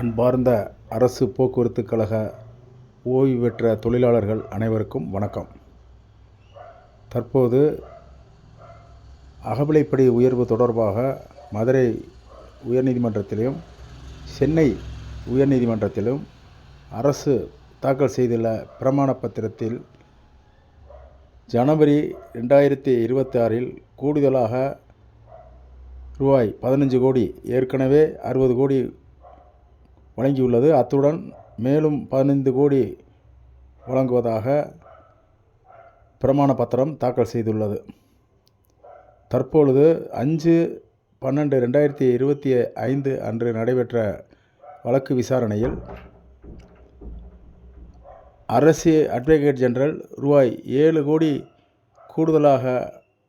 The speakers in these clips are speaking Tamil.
அன்பார்ந்த அரசு போக்குவரத்து கழக ஓய்வு பெற்ற தொழிலாளர்கள் அனைவருக்கும் வணக்கம். தற்போது அகவிலைப்படி உயர்வு தொடர்பாக மதுரை உயர்நீதிமன்றத்திலும் சென்னை உயர்நீதிமன்றத்திலும் அரசு தாக்கல் செய்துள்ள பிரமாண பத்திரத்தில் ஜனவரி ரெண்டாயிரத்தி இருபத்தாறில் கூடுதலாக ரூபாய் பதினஞ்சு கோடி ஏற்கனவே அறுபது கோடி வழங்கியுள்ளது. அத்துடன் மேலும் பதினைந்து கோடி வழங்குவதாக பிரமாண பத்திரம் தாக்கல் செய்துள்ளது. தற்பொழுது அஞ்சு பன்னெண்டு ரெண்டாயிரத்தி இருபத்தி ஐந்து அன்று நடைபெற்ற வழக்கு விசாரணையில் அரசு அட்வொகேட் ஜெனரல் ரூபாய் ஏழு கோடி கூடுதலாக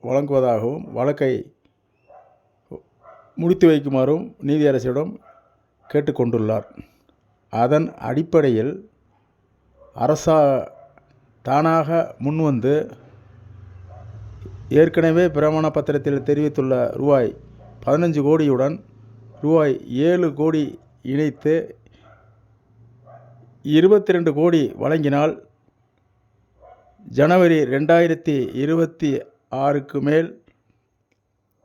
வழங்குவதாகவும் வழக்கை முடித்து வைக்குமாறும் நீதியரசிடம் கேட்டுக்கொண்டுள்ளார். அதன் அடிப்படையில் அரசா தானாக முன்வந்து ஏற்கனவே பிரமாண பத்திரத்தில் தெரிவித்துள்ள ரூபாய் பதினஞ்சு கோடியுடன் ரூபாய் ஏழு கோடி இணைத்து இருபத்தி ரெண்டு கோடி வழங்கினால் ஜனவரி ரெண்டாயிரத்தி இருபத்தி ஆறுக்கு மேல்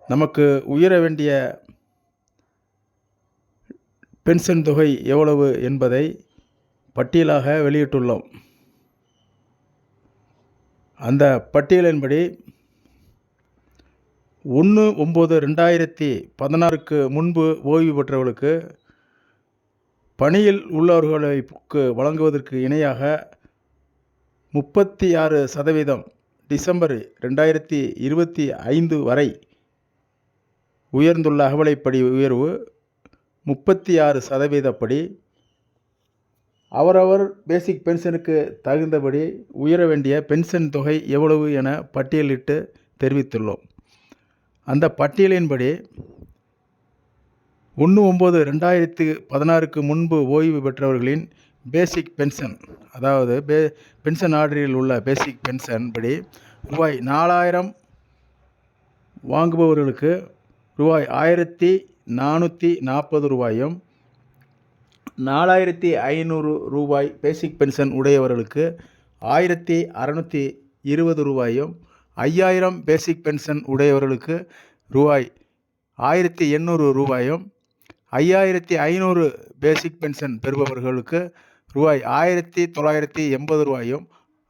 நமக்கு உயர வேண்டிய பென்ஷன் தொகை எவ்வளவு என்பதை பட்டியலாக வெளியிட்டுள்ளோம். அந்த பட்டியலின்படி ஒன்று ஒம்பது ரெண்டாயிரத்தி பதினாறுக்கு முன்பு ஓய்வு பெற்றவர்களுக்கு பணியில் உள்ளவர்களுக்கு வழங்குவதற்கு இணையாக முப்பத்தி ஆறு சதவீதம் டிசம்பர் ரெண்டாயிரத்தி இருபத்தி ஐந்து வரை உயர்ந்துள்ள அகவலைப்படி உயர்வு முப்பத்தி ஆறு சதவீதப்படி அவரவர் பேசிக் பென்ஷனுக்கு தகுந்தபடி உயர வேண்டிய பென்ஷன் தொகை எவ்வளவு என பட்டியலிட்டு தெரிவித்துள்ளோம். அந்த பட்டியலின்படி ஒன்று ஒம்பது ரெண்டாயிரத்து பதினாறுக்கு முன்பு ஓய்வு பெற்றவர்களின் பேசிக் பென்ஷன் அதாவது பே பென்ஷன் ஆர்டரில் உள்ள பேசிக் பென்ஷன் படி ரூபாய் நாலாயிரம் வாங்குபவர்களுக்கு ரூபாய் ஆயிரத்தி நானூற்றி நாற்பது ரூபாயும் நாலாயிரத்தி ஐநூறு ரூபாய் பேசிக் பென்ஷன் உடையவர்களுக்கு ஆயிரத்தி அறநூற்றி இருபது ரூபாயும் ஐயாயிரம் பேசிக் பென்ஷன் உடையவர்களுக்கு ரூபாய் ஆயிரத்தி எண்ணூறு ரூபாயும் ஐயாயிரத்தி ஐநூறு பேசிக் பென்ஷன் பெறுபவர்களுக்கு ரூபாய் ஆயிரத்தி தொள்ளாயிரத்தி எண்பது ரூபாயும்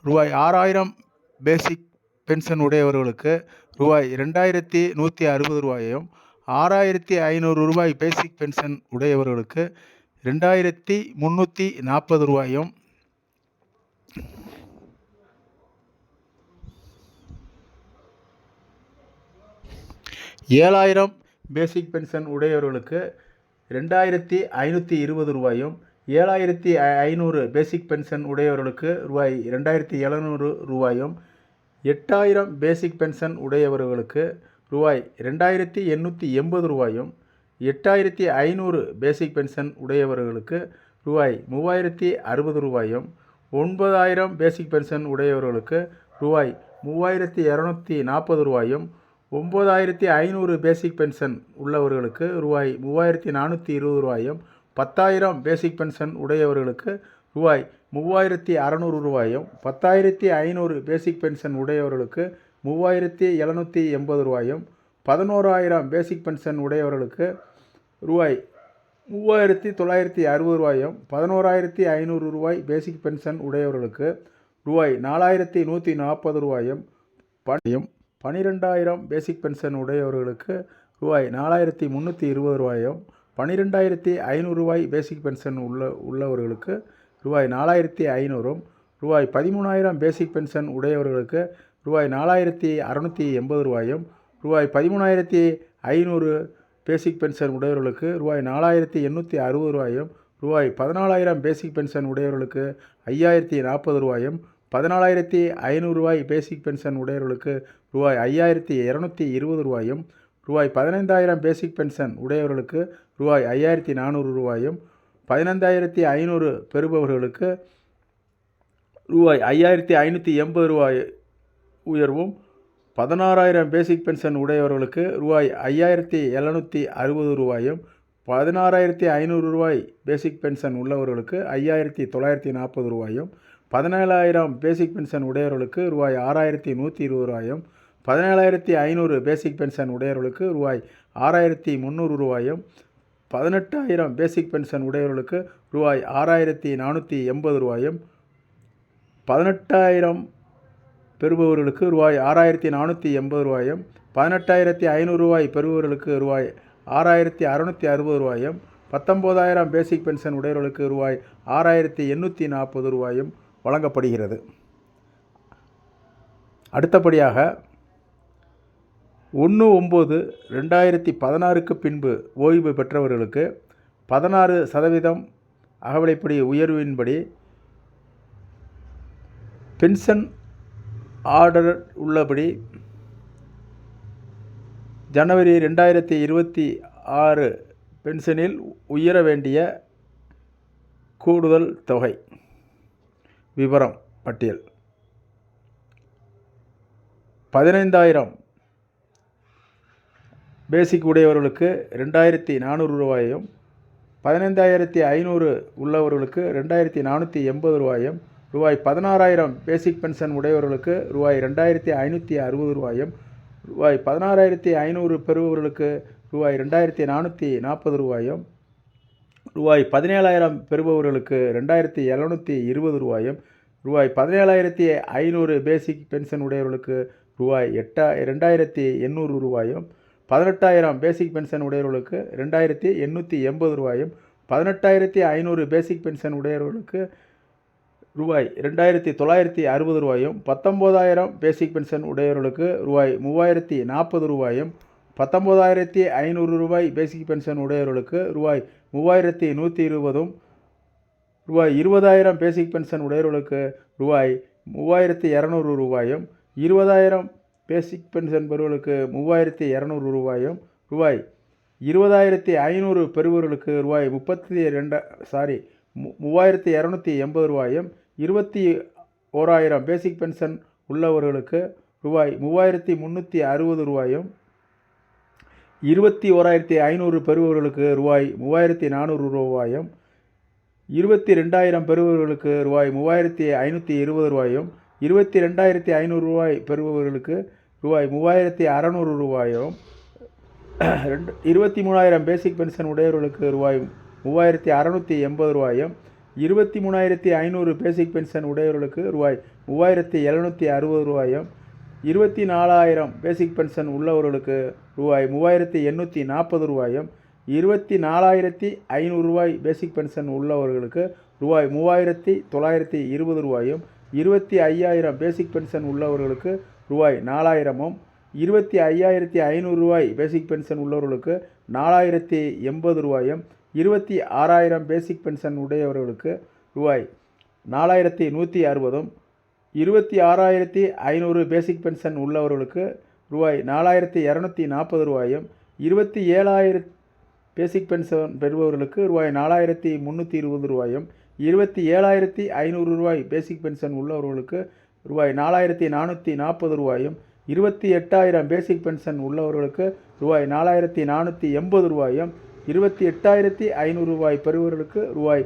ரூபாய் ஆறாயிரம் பேசிக் பென்ஷன் உடையவர்களுக்கு ரூபாய் ரெண்டாயிரத்தி நூற்றி அறுபது ரூபாயும் ஆறாயிரத்தி ஐநூறு ரூபாய் பேசிக் பென்ஷன் உடையவர்களுக்கு ரெண்டாயிரத்தி முந்நூற்றி நாற்பது ரூபாயும் ஏழாயிரம் பேசிக் பென்ஷன் உடையவர்களுக்கு ரெண்டாயிரத்தி ஐநூற்றி இருபது ரூபாயும் ஏழாயிரத்தி ஐநூறு பேசிக் பென்ஷன் உடையவர்களுக்கு ரூபாய் ரெண்டாயிரத்தி எழுநூறு ரூபாயும் எட்டாயிரம் பேசிக் பென்ஷன் உடையவர்களுக்கு ரூபாய் ரெண்டாயிரத்தி எண்ணூற்றி எண்பது ரூபாயும் எட்டாயிரத்தி ஐநூறு பேசிக் பென்ஷன் உடையவர்களுக்கு ரூபாய் மூவாயிரத்தி அறுபது ரூபாயும் ஒன்பதாயிரம் பேசிக் பென்ஷன் உடையவர்களுக்கு ரூபாய் மூவாயிரத்தி இரநூத்தி நாற்பது ரூபாயும் ஒம்பதாயிரத்தி ஐநூறு பேசிக் பென்ஷன் உள்ளவர்களுக்கு ரூபாய் மூவாயிரத்தி நானூற்றி இருபது ரூபாயும் பத்தாயிரம் பேசிக் பென்ஷன் உடையவர்களுக்கு ரூபாய் மூவாயிரத்தி அறநூறு ரூபாயும் பத்தாயிரத்தி ஐநூறு பேசிக் பென்ஷன் உடையவர்களுக்கு மூவாயிரத்தி எழுநூற்றி எண்பது ரூபாயும் பதினோராயிரம் பேசிக் பென்ஷன் உடையவர்களுக்கு ரூபாய் மூவாயிரத்தி தொள்ளாயிரத்தி அறுபது ரூபாயும் பதினோராயிரத்தி ஐநூறு ரூபாய் பேசிக் பென்ஷன் உடையவர்களுக்கு ரூபாய் நாலாயிரத்தி நூற்றி நாற்பது ரூபாயும் பணியும் பனிரெண்டாயிரம் பேசிக் பென்ஷன் உடையவர்களுக்கு ரூபாய் நாலாயிரத்தி முந்நூற்றி இருபது ரூபாயும் பன்னிரெண்டாயிரத்தி ஐநூறு ரூபாய் பேசிக் பென்ஷன் உள்ள உள்ளவர்களுக்கு ரூபாய் நாலாயிரத்தி ஐநூறும் ரூபாய் பதிமூணாயிரம் பேசிக் பென்ஷன் உடையவர்களுக்கு ரூபாய் நாலாயிரத்தி அறநூற்றி எண்பது ரூபாயும் ரூபாய் பதிமூணாயிரத்தி ஐநூறு பேசிக் பென்ஷன் உடையவர்களுக்கு ரூபாய் நாலாயிரத்தி எண்ணூற்றி அறுபது ரூபாயும் ரூபாய் பதினாலாயிரம் பேசிக் பென்ஷன் உடையவர்களுக்கு ஐயாயிரத்தி நாற்பது ரூபாயும் பதினாலாயிரத்தி ஐநூறு ரூபாய் பேசிக் பென்ஷன் உடையவர்களுக்கு ரூபாய் ஐயாயிரத்தி இரநூத்தி இருபது ரூபாயும் ரூபாய் பதினைந்தாயிரம் பேசிக் பென்ஷன் உடையவர்களுக்கு ரூபாய் ஐயாயிரத்தி நானூறு ரூபாயும் பதினைந்தாயிரத்தி ஐநூறு பெறுபவர்களுக்கு ரூபாய் ஐயாயிரத்தி ஐநூற்றி எண்பது ரூபாய் உயர்வும் பதினாறாயிரம் பேசிக் பென்ஷன் உடையவர்களுக்கு ரூபாய் ஐயாயிரத்தி எழுநூற்றி அறுபது ரூபாயும் பதினாறாயிரத்தி ஐநூறு ரூபாய் பேசிக் பென்ஷன் உள்ளவர்களுக்கு ஐயாயிரத்தி தொள்ளாயிரத்தி நாற்பது ரூபாயும் பதினேழாயிரம் பேசிக் பென்ஷன் உடையவர்களுக்கு ரூபாய் ஆறாயிரத்தி நூற்றி இருபது ரூபாயும் பதினேழாயிரத்தி ஐநூறு பேசிக் பென்ஷன் உடையவர்களுக்கு ரூபாய் ஆறாயிரத்தி முந்நூறு ரூபாயும் பதினெட்டாயிரம் பேசிக் பென்ஷன் உடையவர்களுக்கு ரூபாய் ஆறாயிரத்தி நானூற்றி எண்பது ரூபாயும் பதினெட்டாயிரம் பெறுபவர்களுக்கு ரூபாய் ஆறாயிரத்தி நானூற்றி எண்பது ரூபாயும் பதினெட்டாயிரத்தி ஐநூறு ரூபாய் பெறுபவர்களுக்கு ரூபாய் ஆறாயிரத்தி அறநூற்றி அறுபது ரூபாயும் பத்தொம்போதாயிரம் பேசிக் பென்ஷன் உடையவர்களுக்கு ரூபாய் ஆறாயிரத்தி எண்ணூற்றி நாற்பது ரூபாயும் வழங்கப்படுகிறது. அடுத்தபடியாக ஒன்று ஒம்பது ரெண்டாயிரத்தி பதினாறுக்கு பின்பு ஓய்வு பெற்றவர்களுக்கு பதினாறு சதவீதம் அகவிலைப்படி உயர்வின்படி பென்ஷன் ஆர்டர் உள்ளபடி ஜனவரி ரெண்டாயிரத்தி இருபத்தி ஆறு பென்ஷனில் உயர வேண்டிய கூடுதல் தொகை. விவரம் பட்டியல். பதினைந்தாயிரம். பேசிக் உடையவர்களுக்கு ரெண்டாயிரத்தி நானூறு ரூபாயும் பதினைந்தாயிரத்தி ஐநூறு உள்ளவர்களுக்கு ரெண்டாயிரத்தி நானூற்றி எண்பது ரூபாயும் ரூபாய் பதினாறாயிரம் பேசிக் பென்ஷன் உடையவர்களுக்கு ரூபாய் ரெண்டாயிரத்தி ஐநூற்றி அறுபது ரூபாயும் ரூபாய் பதினாறாயிரத்தி ஐநூறு பெறுபவர்களுக்கு ரூபாய் ரெண்டாயிரத்தி நானூற்றி நாற்பது ரூபாயும் ரூபாய் பதினேழாயிரம் பெறுபவர்களுக்கு ரெண்டாயிரத்தி எழுநூற்றி இருபது ரூபாயும் ரூபாய் பதினேழாயிரத்தி ஐநூறு பேசிக் பென்ஷன் உடையவர்களுக்கு ரூபாய் எட்டா ரெண்டாயிரத்தி எண்ணூறு ரூபாயும் பதினெட்டாயிரம் பேசிக் பென்ஷன் உடையவர்களுக்கு ரெண்டாயிரத்தி எண்ணூற்றி எண்பது ரூபாயும் பதினெட்டாயிரத்தி ஐநூறு பேசிக் பென்ஷன் உடையவர்களுக்கு ரூபாய் ரெண்டாயிரத்தி தொள்ளாயிரத்தி அறுபது ரூபாயும் பத்தொம்போதாயிரம் பேசிக் பென்ஷன் உடையவர்களுக்கு ரூபாய் மூவாயிரத்தி நாற்பது ரூபாயும் பத்தொம்போதாயிரத்தி ஐநூறு ரூபாய் பேசிக் பென்ஷன் உடையவர்களுக்கு ரூபாய் மூவாயிரத்தி நூற்றி இருபதும் ரூபாய் இருபதாயிரம் பேசிக் பென்ஷன் உடையவர்களுக்கு ரூபாய் மூவாயிரத்தி இரநூறு ரூபாயும் இருபதாயிரம் பேசிக் பென்ஷன் பெறுவர்களுக்கு மூவாயிரத்தி இரநூறு ரூபாயும் ரூபாய் இருபதாயிரத்தி ஐநூறு பெறுபவர்களுக்கு ரூபாய் முப்பத்தி ரெண்டு சாரி மு மூவாயிரத்தி இரநூத்தி எண்பது ரூபாயும் இருபத்தி ஓராயிரம் பேசிக் பென்ஷன் உள்ளவர்களுக்கு ரூபாய் மூவாயிரத்தி முந்நூற்றி அறுபது ரூபாயும் இருபத்தி ஓராயிரத்தி ஐநூறு பெறுபவர்களுக்கு ரூபாய் மூவாயிரத்தி நானூறு ரூபாயும் இருபத்தி ரெண்டாயிரம் பெறுபவர்களுக்கு ரூபாய் மூவாயிரத்தி ஐநூற்றி இருபது ரூபாயும் இருபத்தி ரெண்டாயிரத்தி ஐநூறு ரூபாய் பெறுபவர்களுக்கு ரூபாய் மூவாயிரத்தி அறநூறு ரூபாயும் ரெண்டு இருபத்தி மூணாயிரம் பேசிக் பென்ஷன் உடையவர்களுக்கு ரூபாய் மூவாயிரத்தி அறநூற்றி எண்பது ரூபாயும் இருபத்தி மூணாயிரத்தி ஐநூறு பேசிக் பென்ஷன் உடையவர்களுக்கு ரூபாய் மூவாயிரத்தி எழுநூற்றி அறுபது ரூபாயும் இருபத்தி நாலாயிரம் பேசிக் பென்ஷன் உள்ளவர்களுக்கு ரூபாய் மூவாயிரத்தி எண்ணூற்றி நாற்பது ரூபாயும் இருபத்தி நாலாயிரத்தி ஐநூறு ரூபாய் பேசிக் பென்ஷன் உள்ளவர்களுக்கு ரூபாய் மூவாயிரத்தி தொள்ளாயிரத்தி இருபது ரூபாயும் இருபத்தி ஐயாயிரம் பேசிக் பென்ஷன் உள்ளவர்களுக்கு ரூபாய் நாலாயிரமும் இருபத்தி ஐயாயிரத்தி ஐநூறு ரூபாய் பேசிக் பென்ஷன் உள்ளவர்களுக்கு நாலாயிரத்தி எண்பது ரூபாயும் இருபத்தி ஆறாயிரம் பேசிக் பென்ஷன் உடையவர்களுக்கு ரூபாய் நாலாயிரத்தி நூற்றி அறுபதும் இருபத்தி ஆறாயிரத்தி ஐநூறு பேசிக் பென்ஷன் உள்ளவர்களுக்கு ரூபாய் நாலாயிரத்தி இரநூத்தி நாற்பது ரூபாயும் இருபத்தி ஏழாயிரம் பேசிக் பென்ஷன் பெறுபவர்களுக்கு ரூபாய் நாலாயிரத்தி முந்நூற்றி இருபது ரூபாயும் இருபத்தி ஏழாயிரத்தி ஐநூறு ரூபாய் பேசிக் பென்ஷன் உள்ளவர்களுக்கு ரூபாய் நாலாயிரத்தி நானூற்றி நாற்பது ரூபாயும் இருபத்தி எட்டாயிரம் பேசிக் பென்ஷன் உள்ளவர்களுக்கு ரூபாய் நாலாயிரத்தி நானூற்றி எண்பது ரூபாயும் இருபத்தி எட்டாயிரத்தி ஐநூறு ரூபாய் பெறுபவர்களுக்கு ரூபாய்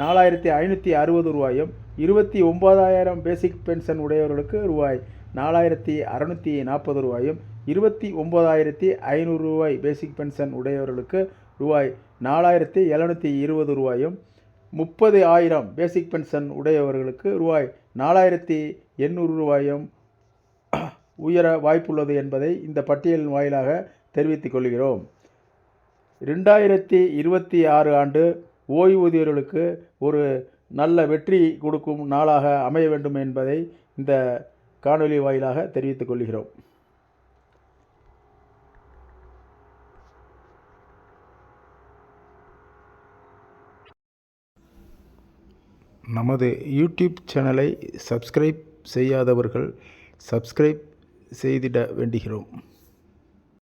நாலாயிரத்தி ஐநூற்றி அறுபது ரூபாயும் இருபத்தி ஒம்பதாயிரம் பேசிக் பென்ஷன் உடையவர்களுக்கு ரூபாய் நாலாயிரத்தி அறநூற்றி நாற்பது ரூபாயும் இருபத்தி ஒம்பதாயிரத்தி ஐநூறு ரூபாய் பேசிக் பென்ஷன் உடையவர்களுக்கு ரூபாய் நாலாயிரத்தி எழுநூற்றி இருபது ரூபாயும் முப்பது ஆயிரம் பேசிக் பென்ஷன் உடையவர்களுக்கு ரூபாய் நாலாயிரத்தி எண்ணூறு ரூபாயும் உயர வாய்ப்புள்ளது என்பதை இந்த பட்டியலின் வாயிலாக தெரிவித்துக் கொள்கிறோம். ரெண்டாயிரத்தி இருபத்தி ஆறு ஆண்டு ஓய்வூதியர்களுக்கு ஒரு நல்ல வெற்றி கொடுக்கும் நாளாக அமைய வேண்டும் என்பதை இந்த காணொலி வாயிலாக தெரிவித்துக் கொள்கிறோம். நமது யூடியூப் சேனலை சப்ஸ்கிரைப் செய்யாதவர்கள் சப்ஸ்கிரைப் செய்திட வேண்டுகிறோம்.